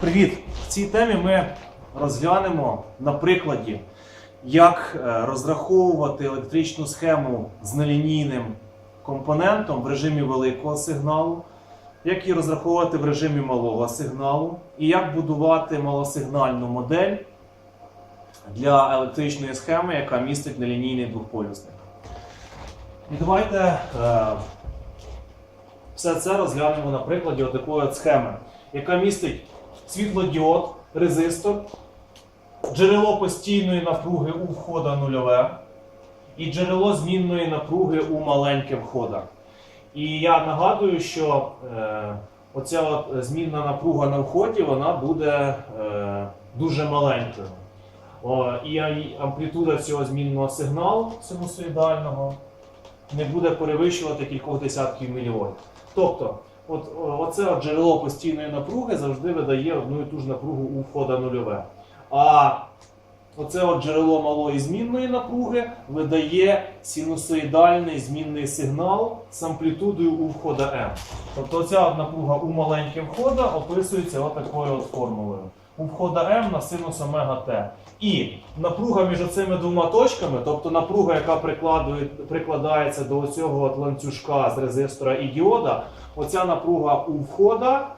Привіт! В цій темі ми розглянемо на прикладі, як е, розраховувати електричну схему з нелінійним компонентом в режимі великого сигналу, як її розраховувати в режимі малого сигналу, і як будувати малосигнальну модель для електричної схеми, яка містить нелінійний двохполюсник. І давайте е, все це розглянемо на прикладі отакої от схеми, яка містить світлодіод, резистор, джерело постійної напруги у входа нульове і джерело змінної напруги у маленьке входа. І я нагадую, що е, оця от змінна напруга на вході вона буде е, дуже маленькою. О, і амплітуда цього змінного сигналу синусоїдального не буде перевищувати кількох десятків мілівольт. Тобто, от, оце от джерело постійної напруги завжди видає одну і ту ж напругу у входа нульове. А оце от джерело малої змінної напруги видає синусоїдальний змінний сигнал з амплітудою у входа M. Тобто ця напруга у маленьке входа описується отакою от формулою. У входа M на синус омега Т. І напруга між цими двома точками, тобто напруга, яка прикладається до цього ланцюжка з резистора і діода, оця напруга у входа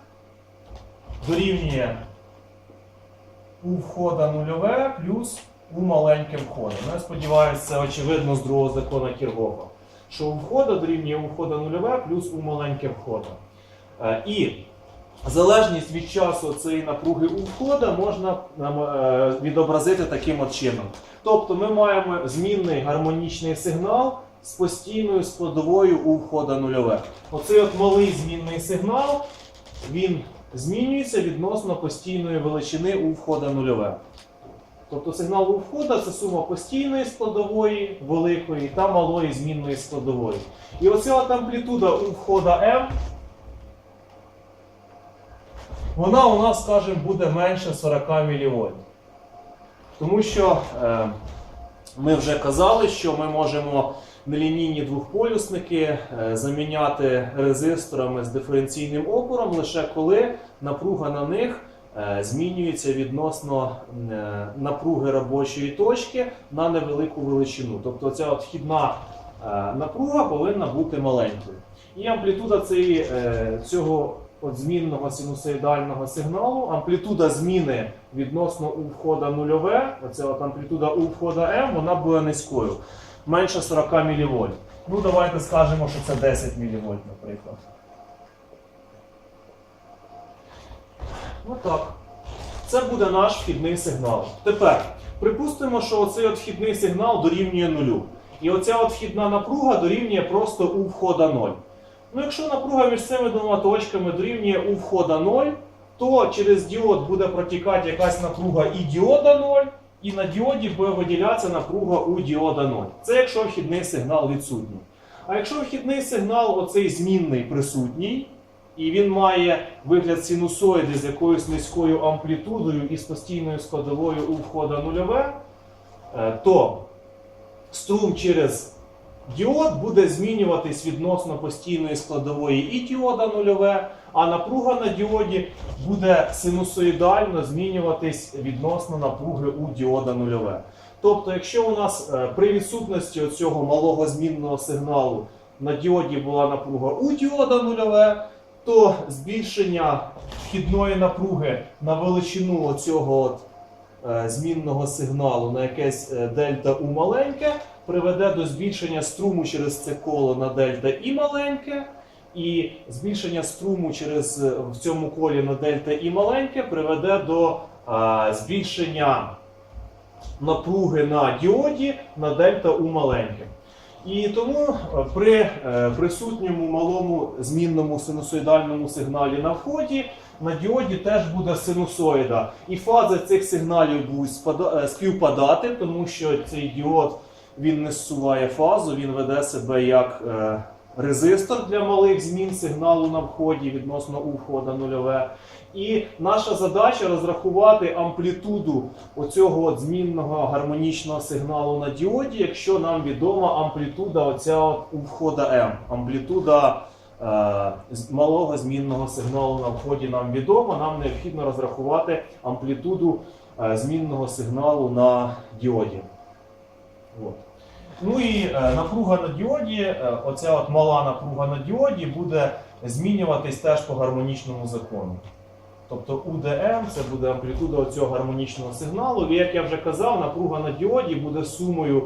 дорівнює у входа нульове плюс у маленьке входа. Ну, я сподіваюся, це очевидно з другого закону Кіргофа. Що у входа дорівнює у входа нульове плюс у маленьке входа. Е, І залежність від часу цієї напруги у входа можна е, відобразити таким от чином. Тобто ми маємо змінний гармонічний сигнал з постійною складовою у входа нульове. Оцей от малий змінний сигнал, він змінюється відносно постійної величини у входа нульове. Тобто сигнал у входа це сума постійної складової, великої та малої змінної складової. І оця от амплітуда у входа M, вона у нас, скажімо, буде менше 40 мВ. Тому що е, ми вже казали, що ми можемо нелінійні двохполюсники е, заміняти резисторами з диференційним опором лише коли напруга на них е, змінюється відносно е, напруги робочої точки на невелику величину. Тобто ця от вхідна е, напруга повинна бути маленькою. І амплітуда цієї, цього от змінного синусоїдального сигналу, амплітуда зміни відносно у входа нульове, оця от амплітуда у входа М, вона буде низькою, менше 40 мВ. Ну, давайте скажемо, що це 10 мВ, наприклад. Ну так. Це буде наш вхідний сигнал. Тепер припустимо, що оцей от вхідний сигнал дорівнює нулю. І оця от вхідна напруга дорівнює просто у входа 0. Ну, якщо напруга між цими двома точками дорівнює у входа 0, то через діод буде протікати якась напруга і діода 0, і на діоді буде виділятися напруга у діода 0. Це якщо вхідний сигнал відсутній. А якщо вхідний сигнал оцей змінний присутній, і він має вигляд синусоїди з якоюсь низькою амплітудою і з постійною складовою у входа нульове, е, то струм через діод буде змінюватись відносно постійної складової і діода нульове, а напруга на діоді буде синусоїдально змінюватись відносно напруги у діода нульове. Тобто, якщо у нас е, при відсутності цього малого змінного сигналу на діоді була напруга у діода нульове, то збільшення вхідної напруги на величину цього от, е, змінного сигналу на якесь е, дельта У маленьке приведе до збільшення струму через це коло на дельта І маленьке, і збільшення струму через е, в цьому колі на дельта І маленьке приведе до е, збільшення напруги на діоді на дельта У маленьке. І тому е, при е, присутньому малому змінному синусоїдальному сигналі на вході на діоді теж буде синусоїда. І фази цих сигналів будуть співпадати, тому що цей діод він не зсуває фазу, він веде себе як е, резистор для малих змін сигналу на вході відносно у входа нульове. І наша задача розрахувати амплітуду оцього от змінного гармонічного сигналу на діоді, якщо нам відома амплітуда оця от у входа М, амплітуда е, малого змінного сигналу на вході нам відомо. Нам необхідно розрахувати амплітуду е, змінного сигналу на діоді. От. Ну і е, напруга на діоді, е, оця от мала напруга на діоді буде змінюватись теж по гармонічному закону. Тобто UDM це буде амплітуда цього гармонічного сигналу. І як я вже казав, напруга на діоді буде сумою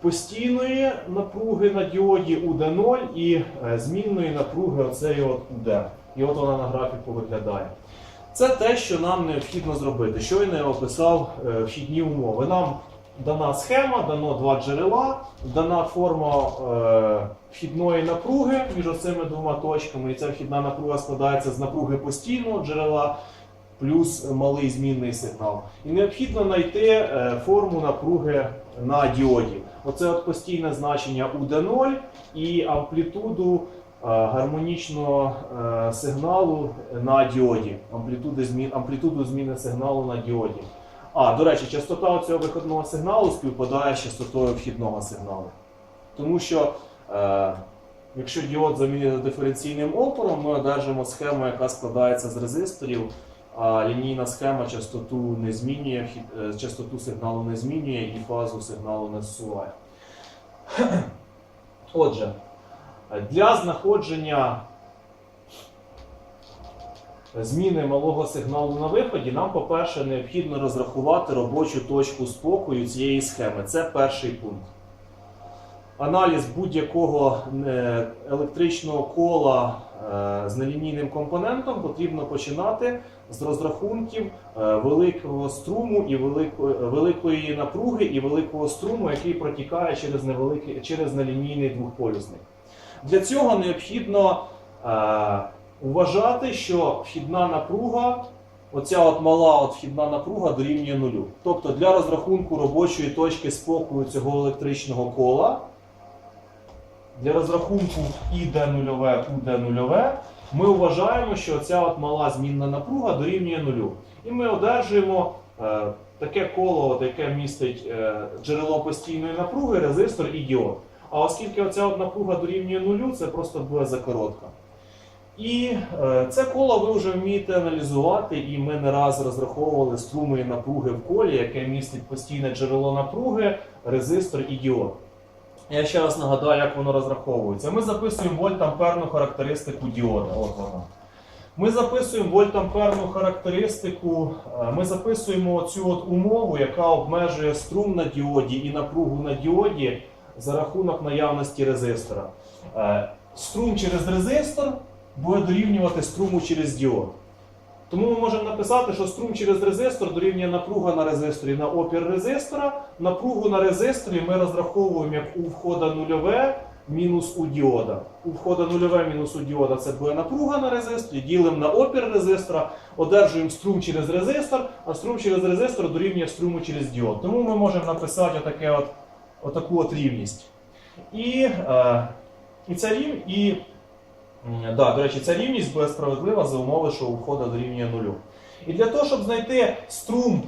постійної напруги на діоді UD0 і е, змінної напруги оцеї от UD. І от вона на графіку виглядає. Це те, що нам необхідно зробити. Щойно я описав вхідні умови. Нам дана схема, дано два джерела, дана форма е, вхідної напруги між цими двома точками. І ця вхідна напруга складається з напруги постійного джерела плюс малий змінний сигнал. І необхідно знайти е, форму напруги на діоді. Оце от постійне значення UD0 і амплітуду е, гармонічного е, сигналу на діоді. Амплітуду зміни сигналу на діоді. А, до речі, частота цього виходного сигналу співпадає з частотою вхідного сигналу. Тому що е, якщо діод замінити диференційним опором, ми одержимо схему, яка складається з резисторів, а лінійна схема частоту не змінює, е, частоту сигналу не змінює і фазу сигналу не зсуває. Отже, для знаходження зміни малого сигналу на виході, нам, по-перше, необхідно розрахувати робочу точку спокою цієї схеми. Це перший пункт. Аналіз будь-якого е, електричного кола е, з нелінійним компонентом потрібно починати з розрахунків е, великого струму і великої, напруги і великого струму, який протікає через, через нелінійний двохполюсник. Для цього необхідно вважати, що вхідна напруга, оця от мала от вхідна напруга дорівнює нулю. Тобто для розрахунку робочої точки спокою цього електричного кола, для розрахунку ід нульове, уд нульове, ми вважаємо, що ця от мала змінна напруга дорівнює нулю. І ми одержуємо е, таке коло, от, яке містить е, джерело постійної напруги, резистор і діод. А оскільки оця от напруга дорівнює нулю, це просто буде закоротка. І е, це коло ви вже вмієте аналізувати, і ми не раз розраховували струми і напруги в колі, яке містить постійне джерело напруги, резистор і діод. Я ще раз нагадаю, як воно розраховується. Ми записуємо вольтамперну характеристику діода. От вона. Ми записуємо вольтамперну характеристику, е, ми записуємо цю от умову, яка обмежує струм на діоді і напругу на діоді за рахунок наявності резистора. Е, Струм через резистор буде дорівнювати струму через діод. Тому ми можемо написати, що струм через резистор дорівнює напруга на резисторі на опір резистора. Напругу на резисторі ми розраховуємо як у входа нульове мінус у діода. У входа нульове мінус у діода це буде напруга на резисторі, ділимо на опір резистора, одержуємо струм через резистор, а струм через резистор дорівнює струму через діод. Тому ми можемо написати отаке от, отаку от рівність. І, е, і ця рів, і Да, до речі, ця рівність буде справедлива за умови, що у входа дорівнює нулю. І для того, щоб знайти струм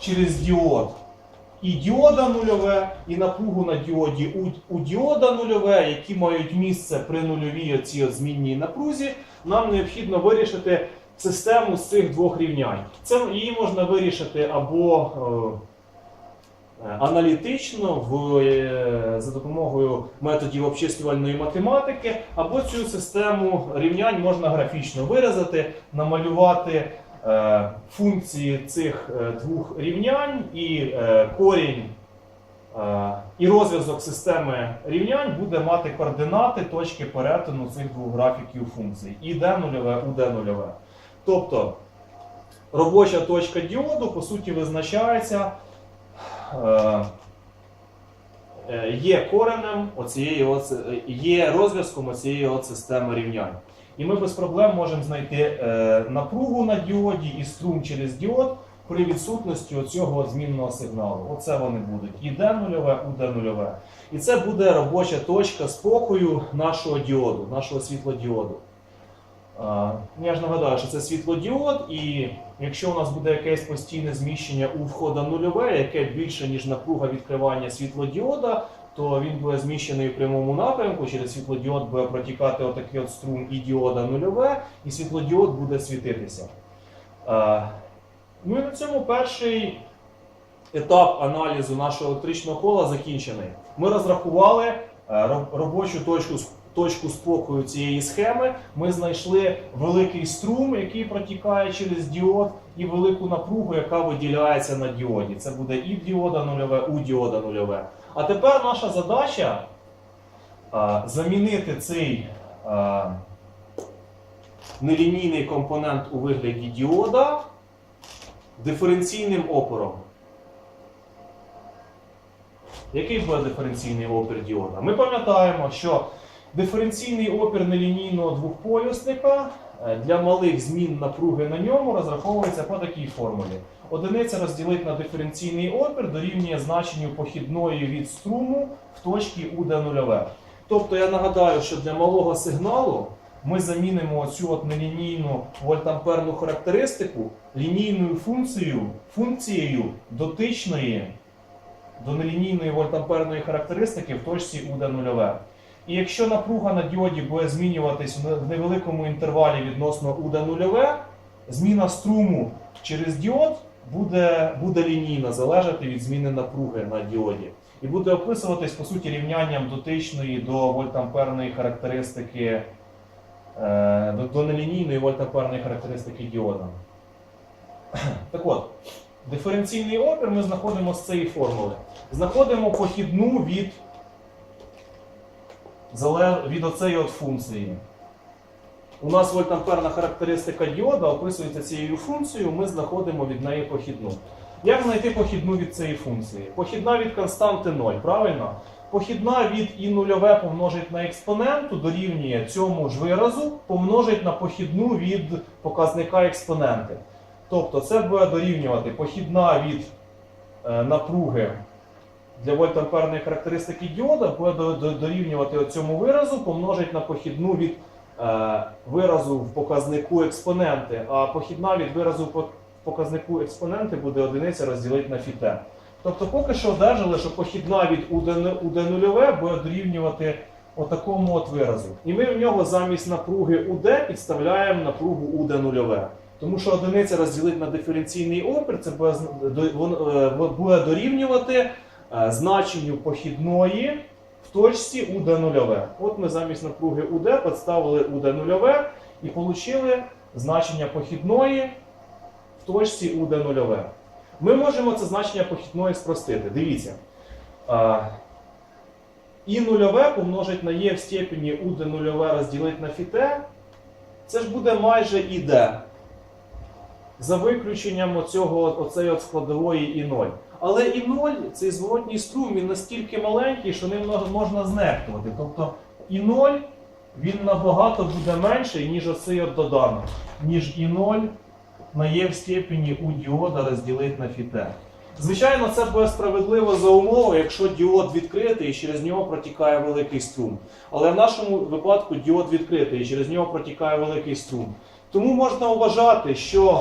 через діод і діода нульове, і напругу на діоді у, у діода нульове, які мають місце при нульовій оцій змінній напрузі, нам необхідно вирішити систему з цих двох рівнянь. Це її можна вирішити або е, е, аналітично в, е, за допомогою методів обчислювальної математики, або цю систему рівнянь можна графічно виразити, намалювати е, функції цих е, двох рівнянь і е, корінь. І розв'язок системи рівнянь буде мати координати точки перетину цих двох графіків функцій. І d нульове, у d нульове. Тобто робоча точка діоду, по суті, визначається є коренем оцієї е, є розв'язком оцієї системи рівнянь. І ми без проблем можемо знайти е, напругу на діоді і струм через діод при відсутності оцього змінного сигналу. Оце вони будуть. І d нульове, у d нульове. І це буде робоча точка спокою нашого діоду, нашого світлодіоду. Ну, Я ж нагадаю, що це світлодіод, і якщо у нас буде якесь постійне зміщення у входа нульове, яке більше, ніж напруга відкривання світлодіода, то він буде зміщений в прямому напрямку. Через світлодіод буде протікати отакий от струм і діода нульове, і світлодіод буде світитися. Ну і на цьому перший етап аналізу нашого електричного кола закінчений. Ми розрахували е, робочу точку, точку спокою цієї схеми. Ми знайшли великий струм, який протікає через діод, і велику напругу, яка виділяється на діоді. Це буде і діода нульове, у діода нульове. А тепер наша задача е, замінити цей е, нелінійний компонент у вигляді діода диференційним опором. Який буде диференційний опір діода? Ми пам'ятаємо, що диференційний опір нелінійного двохполюсника е, для малих змін напруги на ньому розраховується по такій формулі. Одиниця розділити на диференційний опір дорівнює значенню похідної від струму в точці УД0. Тобто я нагадаю, що для малого сигналу ми замінимо цю нелінійну вольтамперну характеристику лінійною функцією, функцією дотичної до нелінійної вольтамперної характеристики в точці УД0. І якщо напруга на діоді буде змінюватись в невеликому інтервалі відносно УД0, зміна струму через діод буде, буде лінійна, залежати від зміни напруги на діоді. І буде описуватись, по суті, рівнянням дотичної до вольтамперної характеристики, е, до, до нелінійної вольтамперної характеристики діода. Так от, диференційний опір ми знаходимо з цієї формули. Знаходимо похідну від, від оцеї от функції. У нас вольтамперна характеристика діода описується цією функцією, ми знаходимо від неї похідну. Як знайти похідну від цієї функції? Похідна від константи 0, правильно? Похідна від і нульове помножить на експоненту дорівнює цьому ж виразу помножить на похідну від показника експоненти. Тобто це буде дорівнювати похідна від е, напруги для вольтамперної характеристики діода буде до- до- дорівнювати цьому виразу, помножить на похідну від е, виразу в показнику експоненти, а похідна від виразу в показнику експоненти буде одиниця розділити на фіте. Тобто поки що одержали, що похідна від УД0 буде дорівнювати отакому от виразу. І ми в нього замість напруги УД підставляємо напругу УД0. Тому що одиниця розділити на диференційний опір, це буде, е, дорівнювати значенню похідної в точці УД0. От ми замість напруги УД підставили УД0 і отримали значення похідної в точці УД0. Ми можемо це значення похідної спростити. Дивіться. А, І нульове помножить на Е в степені УД0 розділити на фіте. Це ж буде майже ІД. За виключенням оцього, оцеї от складової і 0. Але і 0, цей зворотній струм, він настільки маленький, що ним можна знехтувати. Тобто і 0 він набагато буде менший, ніж оцей от доданок, ніж і 0 на є в степені у діода розділити на фіте. Звичайно, це буде справедливо за умови, якщо діод відкритий і через нього протікає великий струм. Але в нашому випадку діод відкритий і через нього протікає великий струм. Тому можна вважати, що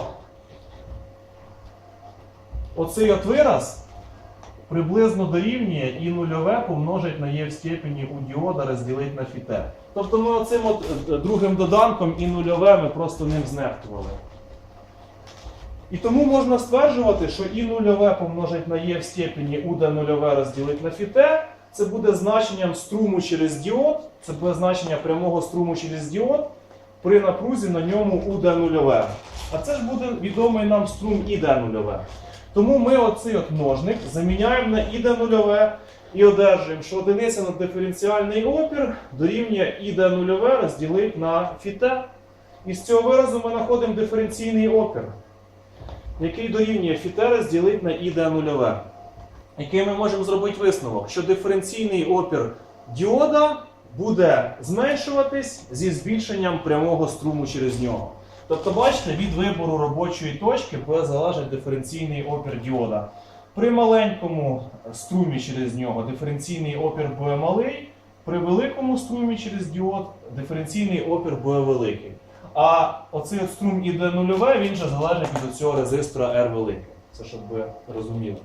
оцей от вираз приблизно дорівнює і нульове помножить на є в степені у діода розділити на фіте. Тобто ми оцим от е, другим доданком і нульове ми просто ним знехтували. І тому можна стверджувати, що і нульове помножить на є в степені УД нульове розділити на фіте, це буде значенням струму через діод, це буде значення прямого струму через діод при напрузі на ньому УД нульове. А це ж буде відомий нам струм ІД нульове. Тому ми оцей от множник заміняємо на ІД нульове і одержуємо, що одиниця на диференціальний опір дорівнює ІД нульове розділити на фіте. І з цього виразу ми знаходимо диференційний опір який дорівнює фіте розділити на ід нульове. Який ми можемо зробити висновок, що диференційний опір діода буде зменшуватись зі збільшенням прямого струму через нього. Тобто, бачите, від вибору робочої точки буде залежати диференційний опір діода. При маленькому струмі через нього диференційний опір буде малий, при великому струмі через діод диференційний опір буде великий. А оцей от струм іде нульове, він же залежить від цього резистора R велике. Це щоб ви розуміли.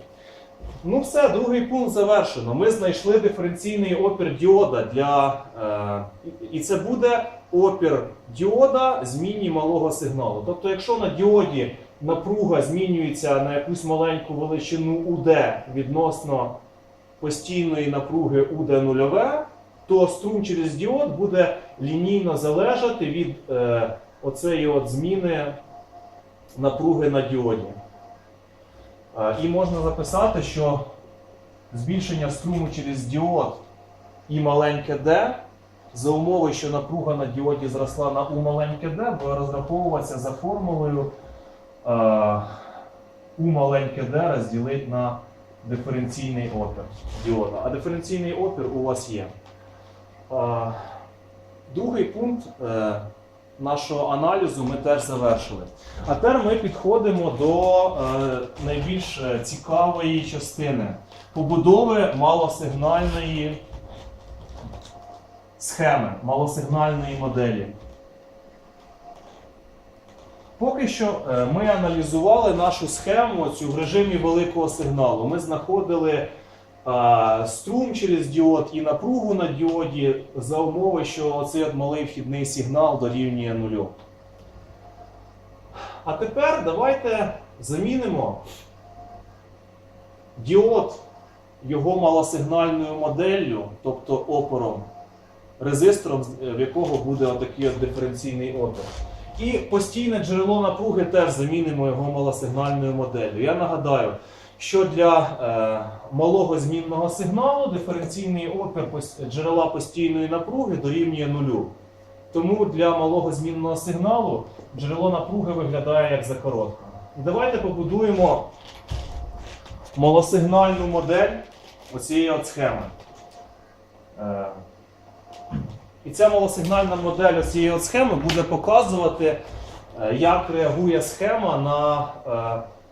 Ну все, другий пункт завершено. Ми знайшли диференційний опір діода для. Е, і- це буде опір діода зміні малого сигналу. Тобто, якщо на діоді напруга змінюється на якусь маленьку величину УД відносно постійної напруги УД нульове, то струм через діод буде лінійно залежати від е, оцеї от зміни напруги на діоді. Е, І можна записати, що збільшення струму через діод і маленьке d за умови, що напруга на діоді зросла на U маленьке d, буде розраховуватися за формулою е, U маленьке d розділити на диференційний опір діода. А диференційний опір у вас є. Е, Другий пункт нашого аналізу ми теж завершили. А тепер ми підходимо до е, найбільш е, цікавої частини побудови малосигнальної схеми, малосигнальної моделі. Поки що е, ми аналізували нашу схему цю в режимі великого сигналу. Ми знаходили струм через діод і напругу на діоді за умови, що оцей от малий вхідний сигнал дорівнює нулю. А тепер давайте замінимо діод його малосигнальною моделлю, тобто опором, резистором, в якого буде отакий от диференційний опір. І постійне джерело напруги теж замінимо його малосигнальною моделлю. Я нагадаю, що для е, малого змінного сигналу диференційний опір джерела постійної напруги дорівнює нулю. Тому для малого змінного сигналу джерело напруги виглядає як закоротка. Давайте побудуємо малосигнальну модель оцієї от схеми. Е, І ця малосигнальна модель цієї от схеми буде показувати, е, як реагує схема на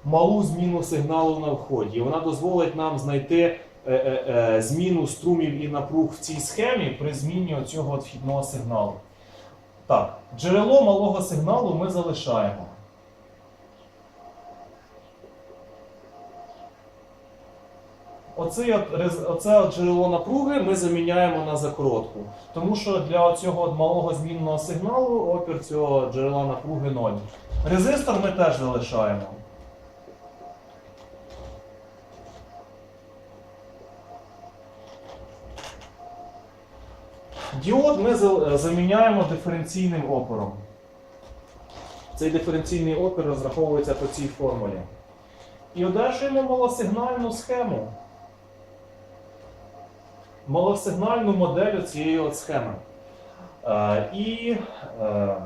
малу зміну сигналу на вході. Вона дозволить нам знайти е, е, е, зміну струмів і напруг в цій схемі при зміні цього вхідного сигналу. Так, джерело малого сигналу ми залишаємо. Оце от, оце от джерело напруги ми заміняємо на закоротку. Тому що для цього малого змінного сигналу опір цього джерела напруги 0. Резистор ми теж залишаємо. Діод ми заміняємо диференційним опором. Цей диференційний опір розраховується по цій формулі. І одержуємо малосигнальну схему. Малосигнальну модель цієї от схеми. Е, і е,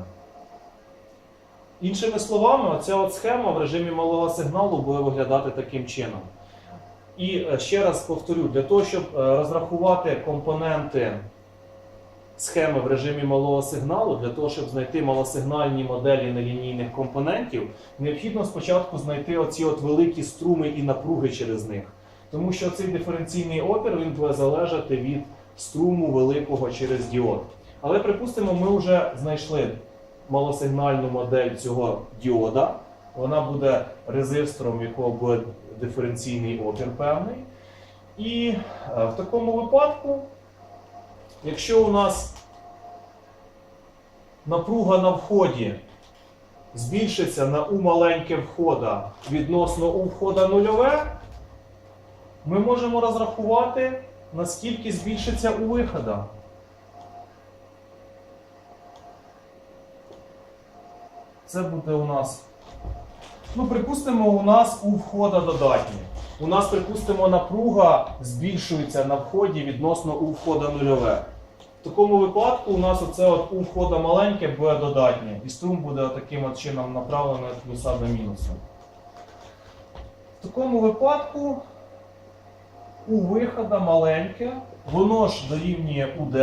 іншими словами, оця от схема в режимі малого сигналу буде виглядати таким чином. І е, ще раз повторю, для того, щоб розрахувати компоненти схеми в режимі малого сигналу, для того, щоб знайти малосигнальні моделі нелінійних компонентів, необхідно спочатку знайти оці от великі струми і напруги через них. Тому що цей диференційний опір він буде залежати від струму великого через діод. Але припустимо, ми вже знайшли малосигнальну модель цього діода. Вона буде резистором, якого буде диференційний опір певний. І е, в такому випадку, якщо у нас напруга на вході збільшиться на У маленьке входа відносно У входа нульове, ми можемо розрахувати, наскільки збільшиться у вихода. Це буде у нас. Ну, припустимо, у нас у входа додатні. У нас, припустимо, напруга збільшується на вході відносно у входа нульове. В такому випадку у нас оце от у входа маленьке буде додатнє. І струм буде таким от чином направлений від плюса до мінуса. В такому випадку у вихода маленьке, воно ж дорівнює УД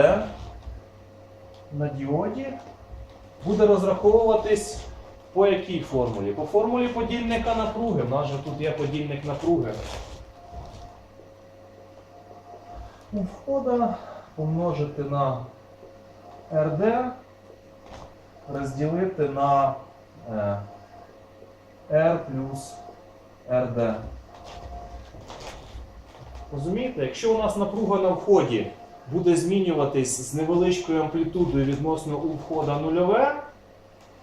на діоді, буде розраховуватись по якій формулі? По формулі подільника напруги. У нас же тут є подільник напруги. У входа помножити на RD, розділити на е, R плюс RD. Розумієте? Якщо у нас напруга на вході буде змінюватись з невеличкою амплітудою відносно у входа нульове,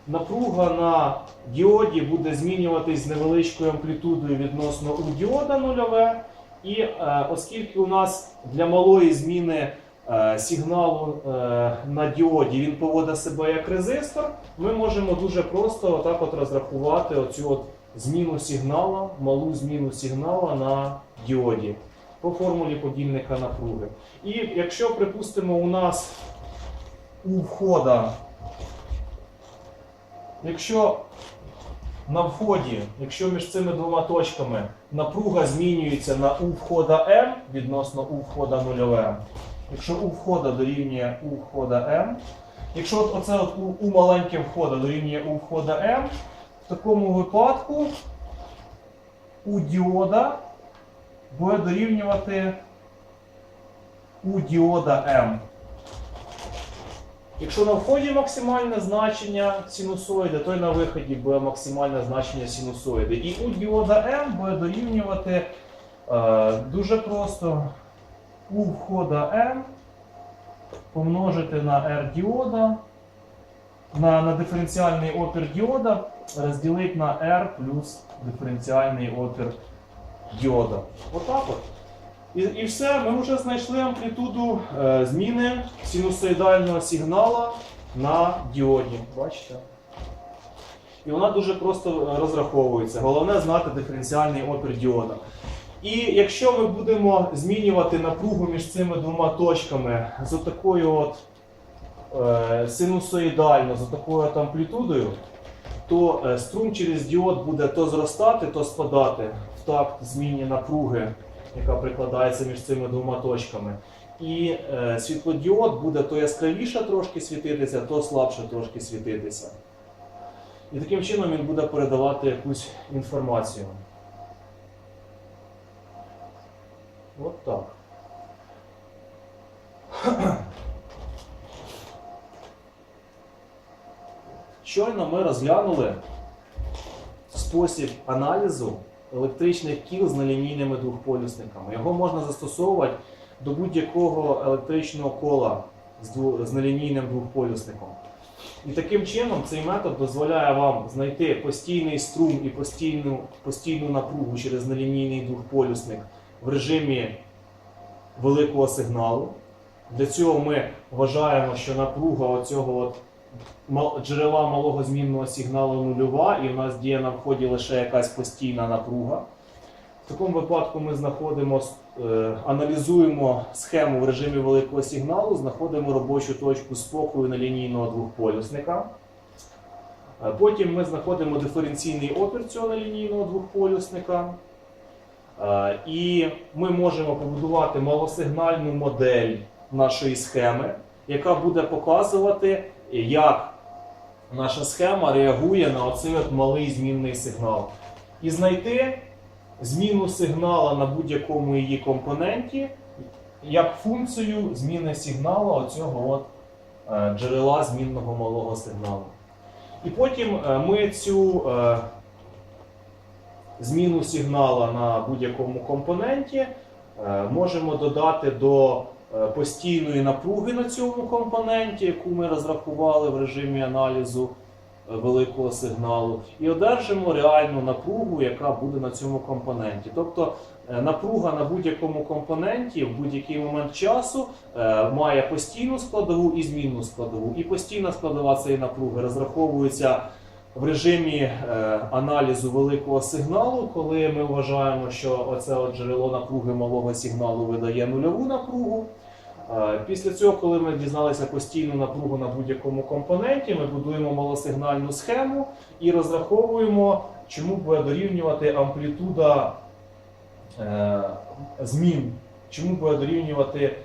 напруга на діоді буде змінюватись з невеличкою амплітудою відносно у діода нульове. І е, оскільки у нас для малої зміни сигналу е, на діоді він поводить себе як резистор, ми можемо дуже просто отак от розрахувати оцю от зміну сигнала, малу зміну сигнала на діоді по формулі подільника напруги. І якщо, припустимо, у нас у входа, якщо на вході, якщо між цими двома точками напруга змінюється на у входа М відносно у входа нульове, якщо у входа дорівнює у входа М, якщо от оце от у, у маленьке входа дорівнює у входа М, в такому випадку у діода буде дорівнювати у діода М. Якщо на вході максимальне значення синусоїди, то й на виході буде максимальне значення синусоїди. І у діода М буде дорівнювати е, дуже просто у входа М помножити на R діода, на, на диференціальний опір діода розділити на R плюс диференціальний опір діода. Отак от. І, і все, ми вже знайшли амплітуду е, зміни синусоїдального сигнала на діоді. Бачите? І вона дуже просто розраховується. Головне знати диференціальний опір діода. І якщо ми будемо змінювати напругу між цими двома точками з такою от е, синусоїдально, з такою от амплітудою, то е, струм через діод буде то зростати, то спадати в такт зміні напруги, яка прикладається між цими двома точками. І е, світлодіод буде то яскравіше трошки світитися, то слабше трошки світитися. І таким чином він буде передавати якусь інформацію. От так. Щойно ми розглянули спосіб аналізу електричних кіл з нелінійними двохполюсниками. Його можна застосовувати до будь-якого електричного кола з, нелінійним двохполюсником. І таким чином цей метод дозволяє вам знайти постійний струм і постійну, постійну напругу через нелінійний двохполюсник в режимі великого сигналу. Для цього ми вважаємо, що напруга оцього от джерела малого змінного сигналу нульова, і в нас діє на вході лише якась постійна напруга. В такому випадку ми знаходимо, е, аналізуємо схему в режимі великого сигналу, знаходимо робочу точку спокою на лінійного двохполюсника. Е, Потім ми знаходимо диференційний опір цього нелінійного двохполюсника. Е, І ми можемо побудувати малосигнальну модель нашої схеми, яка буде показувати, як наша схема реагує на оцей малий змінний сигнал. І знайти зміну сигнала на будь-якому її компоненті як функцію зміни сигналу оцього от, е, джерела змінного малого сигналу. І потім е, ми цю зміну сигнала на будь-якому компоненті е, можемо додати до е, постійної напруги на цьому компоненті, яку ми розрахували в режимі аналізу е, великого сигналу, і одержимо реальну напругу, яка буде на цьому компоненті. Тобто напруга на будь-якому компоненті в будь-який момент часу має постійну складову і змінну складову. І постійна складова цієї напруги розраховується в режимі е, аналізу великого сигналу, коли ми вважаємо, що оце от джерело напруги малого сигналу видає нульову напругу. Е, Після цього, коли ми дізналися постійну напругу на будь-якому компоненті, ми будуємо малосигнальну схему і розраховуємо, чому буде дорівнювати амплітуда е, змін, чому буде дорівнювати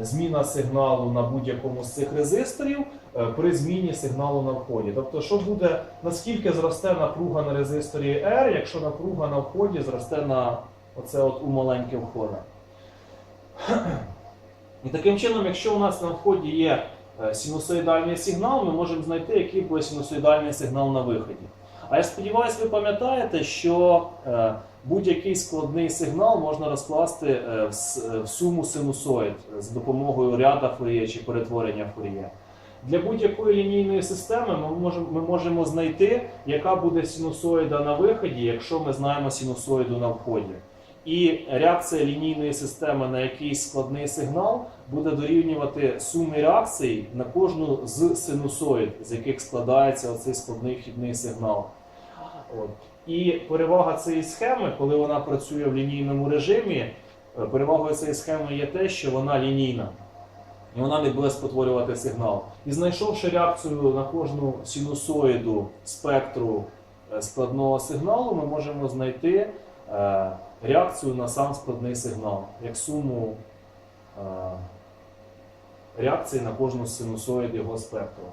зміна сигналу на будь-якому з цих резисторів е, при зміні сигналу на вході. Тобто, що буде, наскільки зросте напруга на резисторі R, якщо напруга на вході зросте на оце от у маленьке входа. І таким чином, якщо у нас на вході є е, синусоїдальний сигнал, ми можемо знайти, який буде синусоїдальний сигнал на виході. А я сподіваюся, ви пам'ятаєте, що е, будь-який складний ссигнал можна розкласти е, в е, в суму синусоїд з допомогою ряда Фур'є чи перетворення Фур'є. Для будь-якої лінійної системи ми можемо, ми можемо знайти, яка буде синусоїда на виході, якщо ми знаємо синусоїду на вході. І реакція лінійної системи на якийсь складний сигнал буде дорівнювати сумі реакцій на кожну з синусоїд, з яких складається оцей складний вхідний сигнал. От. І перевага цієї схеми, коли вона працює в лінійному режимі, е, перевагою цієї схеми є те, що вона лінійна. І вона не буде спотворювати сигнал. І знайшовши реакцію на кожну синусоїду спектру е, складного сигналу, ми можемо знайти е, реакцію на сам складний сигнал, як суму реакцій на кожну синусоїд його спектру.